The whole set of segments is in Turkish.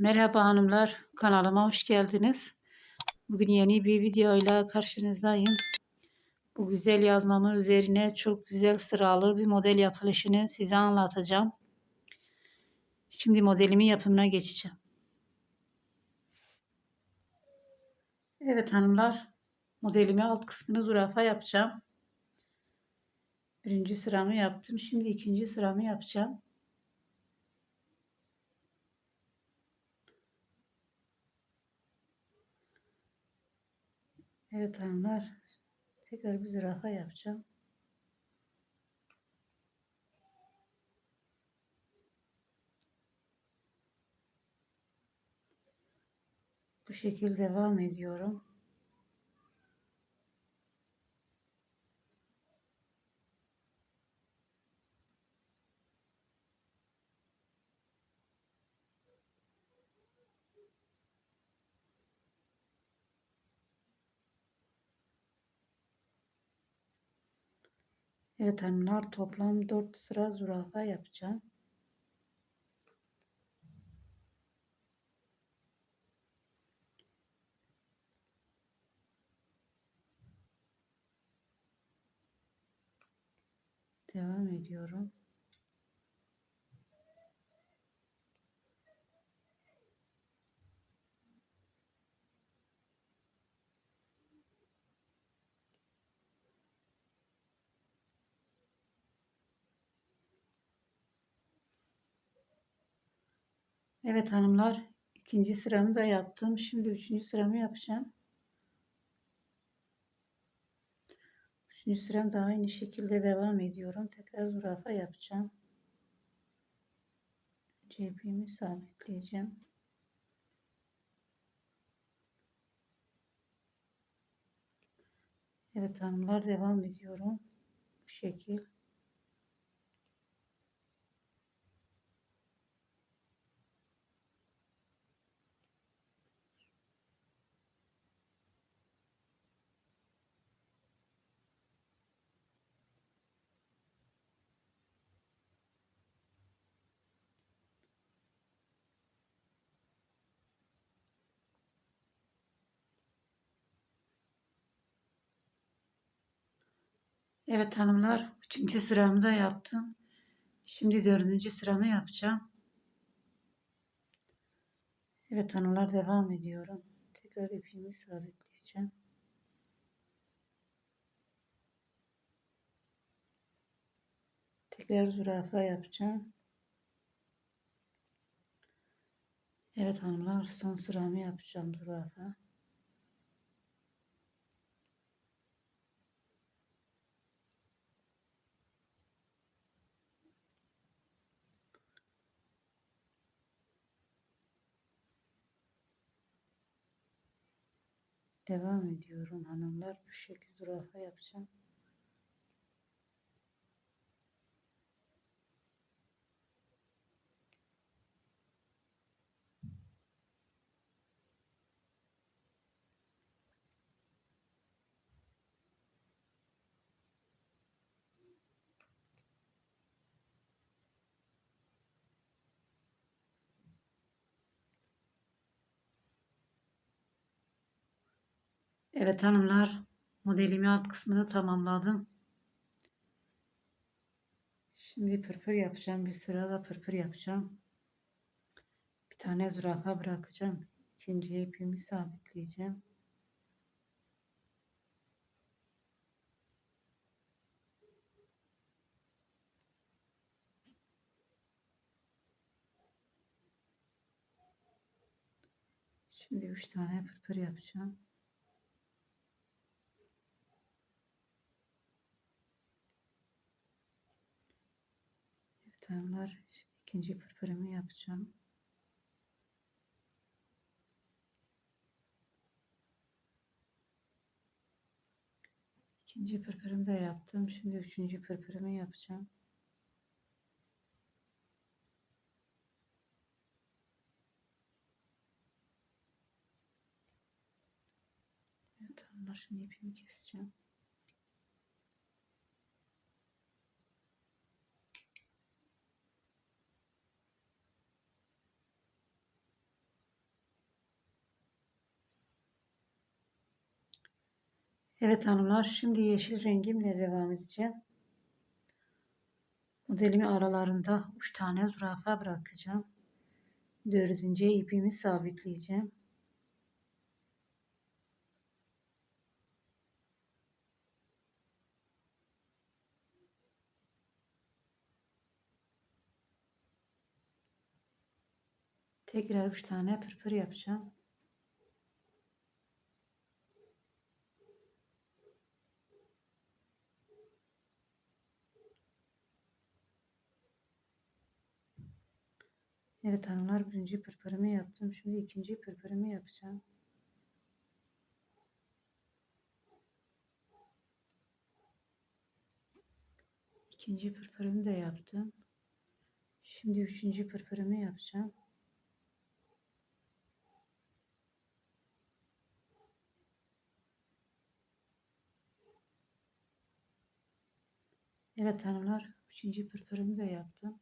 Merhaba hanımlar, kanalıma hoş geldiniz. Bugün yeni bir videoyla karşınızdayım. Bu güzel yazmamı üzerine çok güzel sıralı bir model yapılışını size anlatacağım. Şimdi modelimin yapımına geçeceğim. Evet hanımlar, modelimi alt kısmını zürafa yapacağım. Birinci sıramı yaptım. Şimdi ikinci sıramı yapacağım. Evet hanımlar. Tekrar bir zürafa yapacağım. Bu şekilde devam ediyorum. Evet hanımlar toplam 4 sıra zürafa yapacağım. Devam ediyorum. Evet hanımlar ikinci sıramı da yaptım. Şimdi üçüncü sıramı yapacağım. Üçüncü sıram da aynı şekilde devam ediyorum. Tekrar zürafa yapacağım. Cebimi sabitleyeceğim. Evet hanımlar devam ediyorum. Bu şekil. Evet hanımlar, üçüncü sıramı da yaptım. Şimdi dördüncü sıramı yapacağım. Evet hanımlar devam ediyorum. Tekrar ipimi sabitleyeceğim. Tekrar zürafa yapacağım. Evet hanımlar son sıramı yapacağım zürafa. Devam ediyorum hanımlar. Bu şekilde zürafa yapacağım. Evet hanımlar modelimi alt kısmını tamamladım. Şimdi pırpır yapacağım. Bir sırada pırpır yapacağım. Bir tane zürafa bırakacağım. İkinci ipimi sabitleyeceğim. Şimdi üç tane pırpır yapacağım. Evet hanımlar ikinci pırpırımı yapacağım. İkinci pırpırımı da yaptım. Şimdi üçüncü pırpırımı yapacağım. Evet hanımlar şimdi ipimi keseceğim. Evet hanımlar şimdi yeşil rengimle devam edeceğim. Modelimi aralarında 3 tane zürafa bırakacağım. Dördüncü ipimi sabitleyeceğim. Tekrar 3 tane pırpır yapacağım. Evet hanımlar birinci pırpırımı yaptım. Şimdi ikinci pırpırımı yapacağım. İkinci pırpırımı da yaptım. Şimdi üçüncü pırpırımı yapacağım. Evet hanımlar, üçüncü pırpırımı da yaptım.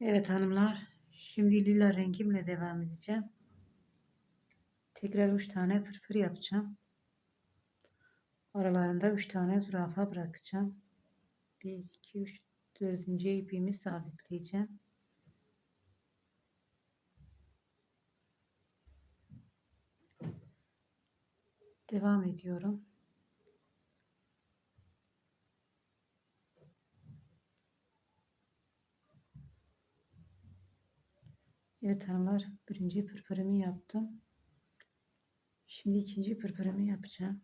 Evet hanımlar, şimdi lila rengimle devam edeceğim. Tekrar üç tane pırpır yapacağım. Aralarında üç tane zürafa bırakacağım. 1, 2, 3, dördüncü ipimi sabitleyeceğim. Devam ediyorum. Evet hanımlar birinci pırpırımı yaptım. Şimdi ikinci pırpırımı yapacağım.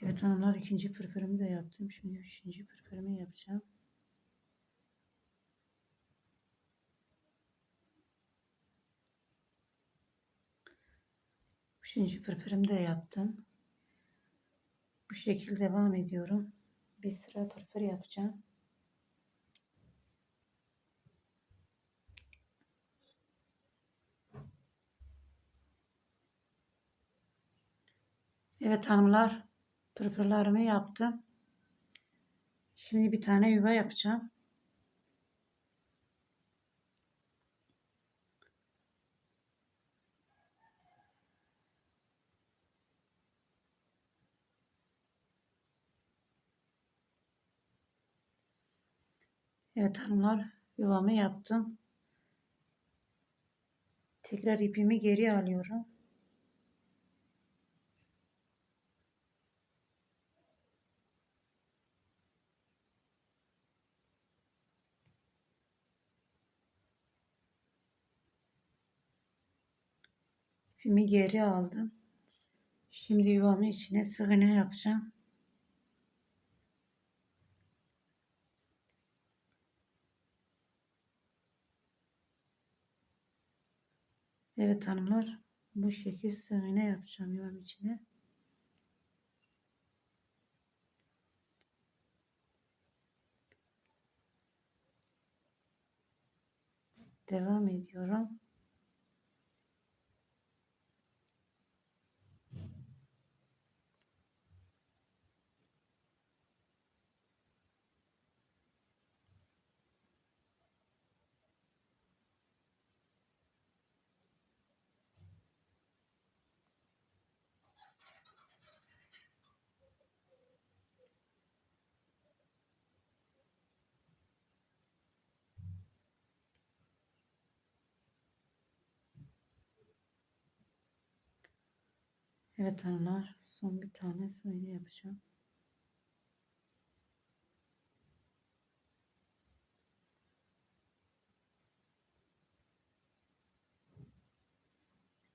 Evet hanımlar ikinci pırpırımı da yaptım. Şimdi üçüncü pırpırımı yapacağım. Üçüncü pırpırımı da yaptım. Bu şekilde devam ediyorum. Bir sıra pırpır yapacağım. Evet hanımlar pırpırlarımı yaptım. Şimdi bir tane yuva yapacağım. Evet hanımlar yuvamı yaptım. Tekrar ipimi geri alıyorum. İpimi geri aldım. Şimdi yuvamın içine sık iğne yapacağım. Evet hanımlar bu şekil sık yapacağım yuvam içine. Devam ediyorum. Evet hanımlar son bir tane sıvı yapacağım.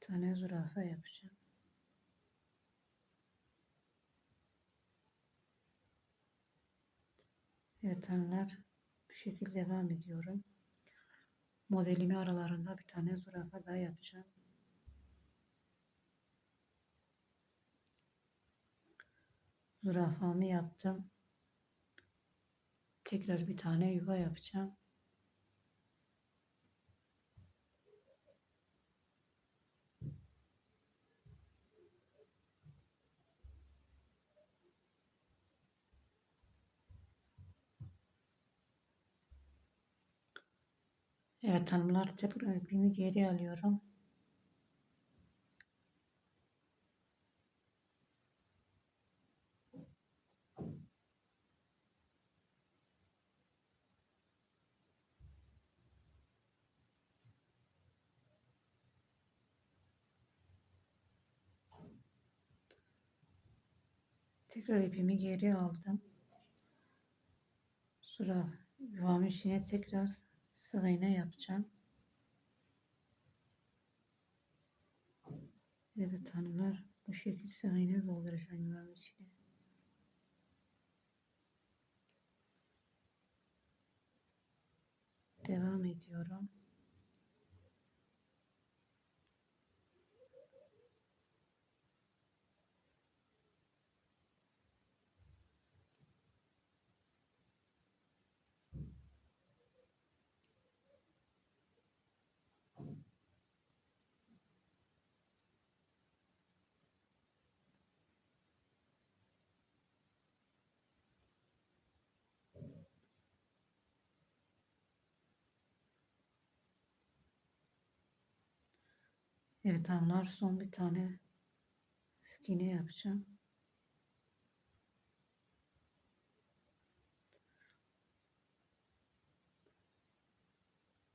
Bir tane zürafa yapacağım. Evet hanımlar bu şekilde devam ediyorum. Modelimi aralarında bir tane zürafa daha yapacağım. Zürafamı yaptım. Tekrar bir tane yuva yapacağım. Evet hanımlar tekrar ipimi geri alıyorum. Tekrar ipimi geri aldım. Sonra yuvam içine tekrar sık iğne yapacağım. Evet hanımlar bu şekilde sık iğne dolduracağım yuvam içine. Devam ediyorum. Evet hanımlar son bir tane skine yapacağım.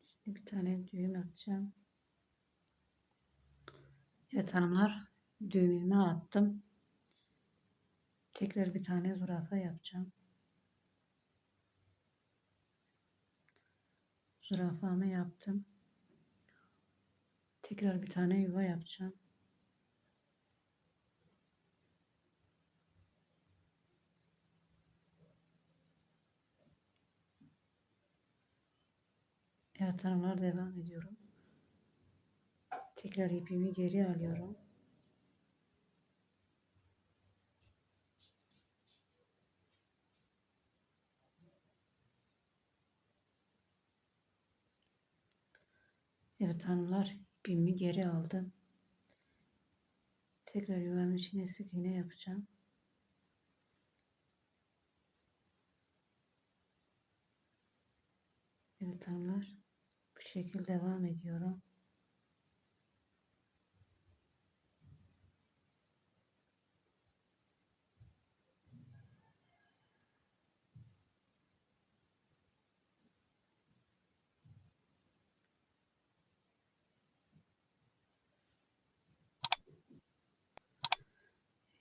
Şimdi bir tane düğüm atacağım. Evet hanımlar düğümümü attım. Tekrar bir tane zürafa yapacağım. Zürafamı yaptım. Tekrar bir tane yuva yapacağım. Evet hanımlar devam ediyorum. Tekrar ipimi geri alıyorum. Evet hanımlar ipimi geri aldım. Tekrar yuvamın içine sık iğne yapacağım. Evet hanımlar bu şekilde devam ediyorum.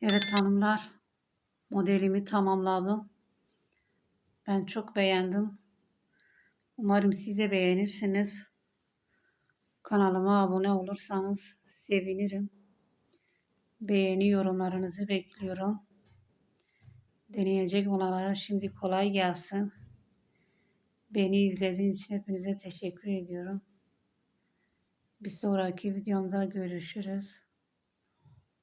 Evet hanımlar modelimi tamamladım. Ben çok beğendim. Umarım siz de beğenirsiniz. Kanalıma abone olursanız sevinirim. Beğeni yorumlarınızı bekliyorum. Deneyecek olanlara şimdi kolay gelsin. Beni izlediğiniz için hepinize teşekkür ediyorum. Bir sonraki videomda görüşürüz.